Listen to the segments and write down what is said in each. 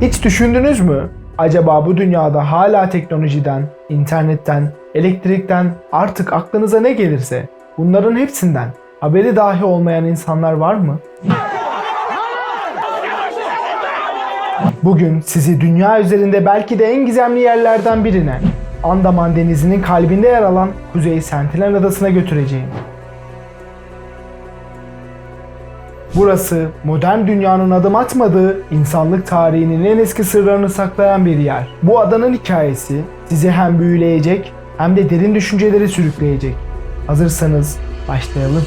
Hiç düşündünüz mü? Acaba bu dünyada hala teknolojiden, internetten, elektrikten artık aklınıza ne gelirse bunların hepsinden haberi dahi olmayan insanlar var mı? Bugün sizi dünya üzerinde belki de en gizemli yerlerden birine, Andaman Denizi'nin kalbinde yer alan Kuzey Sentinel Adası'na götüreceğim. Burası modern dünyanın adım atmadığı, insanlık tarihinin en eski sırlarını saklayan bir yer. Bu adanın hikayesi sizi hem büyüleyecek hem de derin düşünceleri sürükleyecek. Hazırsanız başlayalım.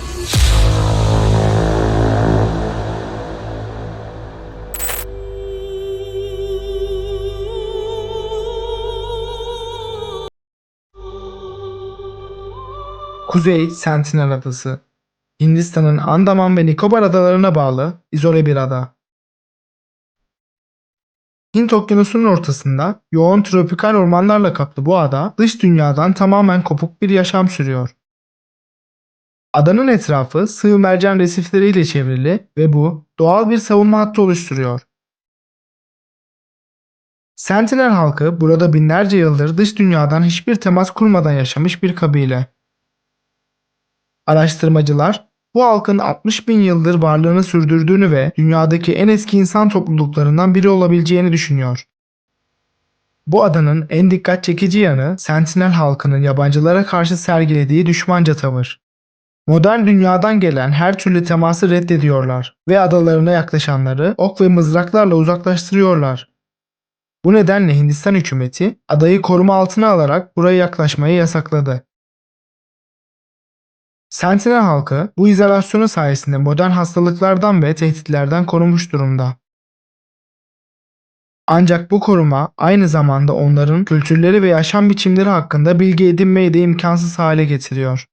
Kuzey Sentinel Adası Hindistan'ın Andaman ve Nikobar adalarına bağlı izole bir ada. Hint Okyanusu'nun ortasında yoğun tropikal ormanlarla kaplı bu ada dış dünyadan tamamen kopuk bir yaşam sürüyor. Adanın etrafı sığ mercan resifleriyle çevrili ve bu doğal bir savunma hattı oluşturuyor. Sentinel halkı burada binlerce yıldır dış dünyadan hiçbir temas kurmadan yaşamış bir kabile. Araştırmacılar bu halkın 60 bin yıldır varlığını sürdürdüğünü ve dünyadaki en eski insan topluluklarından biri olabileceğini düşünüyor. Bu adanın en dikkat çekici yanı Sentinel halkının yabancılara karşı sergilediği düşmanca tavır. Modern dünyadan gelen her türlü teması reddediyorlar ve adalarına yaklaşanları ok ve mızraklarla uzaklaştırıyorlar. Bu nedenle Hindistan hükümeti adayı koruma altına alarak buraya yaklaşmayı yasakladı. Sentinel halkı bu izolasyonu sayesinde modern hastalıklardan ve tehditlerden korunmuş durumda. Ancak bu koruma aynı zamanda onların kültürleri ve yaşam biçimleri hakkında bilgi edinmeyi de imkansız hale getiriyor.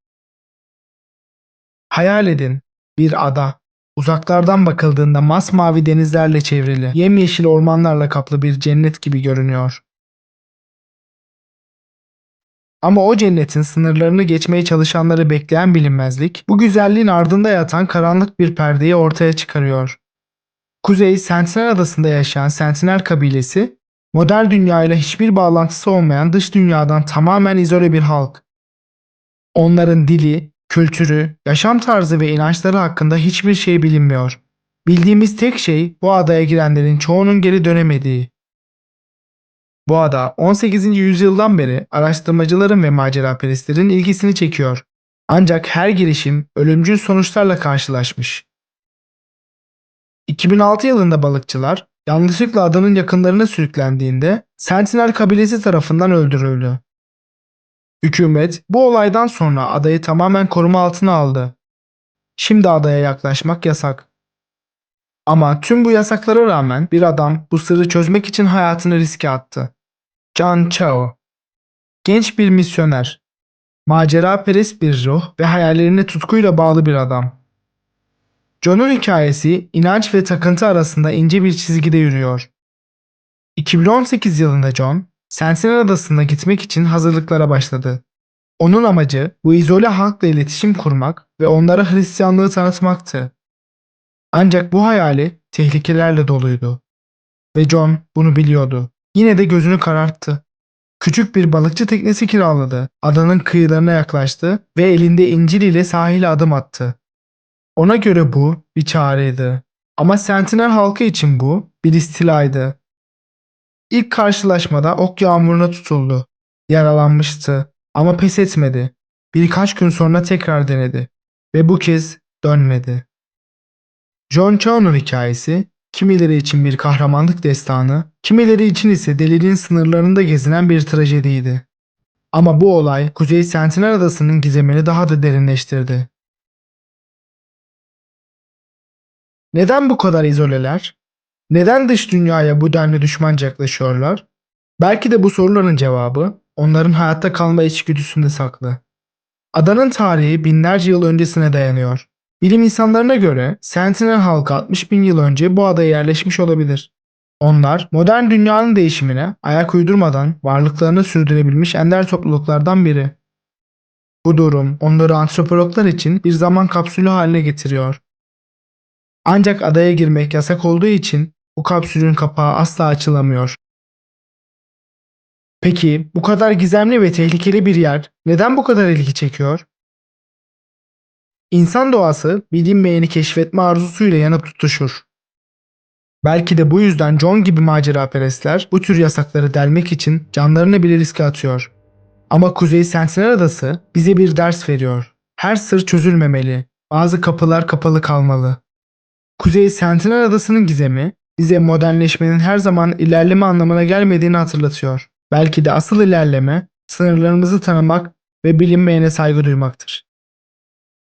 Hayal edin, bir ada, uzaklardan bakıldığında masmavi denizlerle çevrili, yemyeşil ormanlarla kaplı bir cennet gibi görünüyor. Ama o cennetin sınırlarını geçmeye çalışanları bekleyen bilinmezlik, bu güzelliğin ardında yatan karanlık bir perdeyi ortaya çıkarıyor. Kuzey Sentinel adasında yaşayan Sentinel kabilesi, modern dünyayla hiçbir bağlantısı olmayan dış dünyadan tamamen izole bir halk. Onların dili, kültürü, yaşam tarzı ve inançları hakkında hiçbir şey bilinmiyor. Bildiğimiz tek şey bu adaya girenlerin çoğunun geri dönemediği. Bu ada 18. yüzyıldan beri araştırmacıların ve maceraperestlerin ilgisini çekiyor. Ancak her girişim ölümcül sonuçlarla karşılaşmış. 2006 yılında balıkçılar yanlışlıkla adanın yakınlarına sürüklendiğinde Sentinel kabilesi tarafından öldürüldü. Hükümet bu olaydan sonra adayı tamamen koruma altına aldı. Şimdi adaya yaklaşmak yasak. Ama tüm bu yasaklara rağmen bir adam bu sırrı çözmek için hayatını riske attı. John Chao Genç bir misyoner. Macera perest bir ruh ve hayallerine tutkuyla bağlı bir adam. John'un hikayesi inanç ve takıntı arasında ince bir çizgide yürüyor. 2018 yılında John, Sentinel Adası'na gitmek için hazırlıklara başladı. Onun amacı bu izole halkla iletişim kurmak ve onlara Hristiyanlığı tanıtmaktı. Ancak bu hayali tehlikelerle doluydu. Ve John bunu biliyordu. Yine de gözünü kararttı. Küçük bir balıkçı teknesi kiraladı. Adanın kıyılarına yaklaştı ve elinde İncil ile sahile adım attı. Ona göre bu bir çağrıydı. Ama Sentinel halkı için bu bir istilaydı. İlk karşılaşmada ok yağmuruna tutuldu. Yaralanmıştı ama pes etmedi. Birkaç gün sonra tekrar denedi ve bu kez dönmedi. John Cho'nun hikayesi kimileri için bir kahramanlık destanı, kimileri için ise deliliğin sınırlarında gezinen bir trajediydi. Ama bu olay Kuzey Sentinel Adası'nın gizemini daha da derinleştirdi. Neden bu kadar izoleler? Neden dış dünyaya bu denli düşmanca yaklaşıyorlar? Belki de bu soruların cevabı onların hayatta kalma içgüdüsünde saklı. Adanın tarihi binlerce yıl öncesine dayanıyor. Bilim insanlarına göre Sentinel halkı 60 bin yıl önce bu adaya yerleşmiş olabilir. Onlar modern dünyanın değişimine ayak uydurmadan varlıklarını sürdürebilmiş ender topluluklardan biri. Bu durum onları antropologlar için bir zaman kapsülü haline getiriyor. Ancak adaya girmek yasak olduğu için bu kapsülün kapağı asla açılamıyor. Peki bu kadar gizemli ve tehlikeli bir yer neden bu kadar ilgi çekiyor? İnsan doğası bilinmeyeni keşfetme arzusuyla yanıp tutuşur. Belki de bu yüzden John gibi maceraperestler bu tür yasakları delmek için canlarını bile riske atıyor. Ama Kuzey Sentinel Adası bize bir ders veriyor. Her sır çözülmemeli. Bazı kapılar kapalı kalmalı. Kuzey Sentinel Adası'nın gizemi bize modernleşmenin her zaman ilerleme anlamına gelmediğini hatırlatıyor. Belki de asıl ilerleme sınırlarımızı tanımak ve bilinmeyene saygı duymaktır.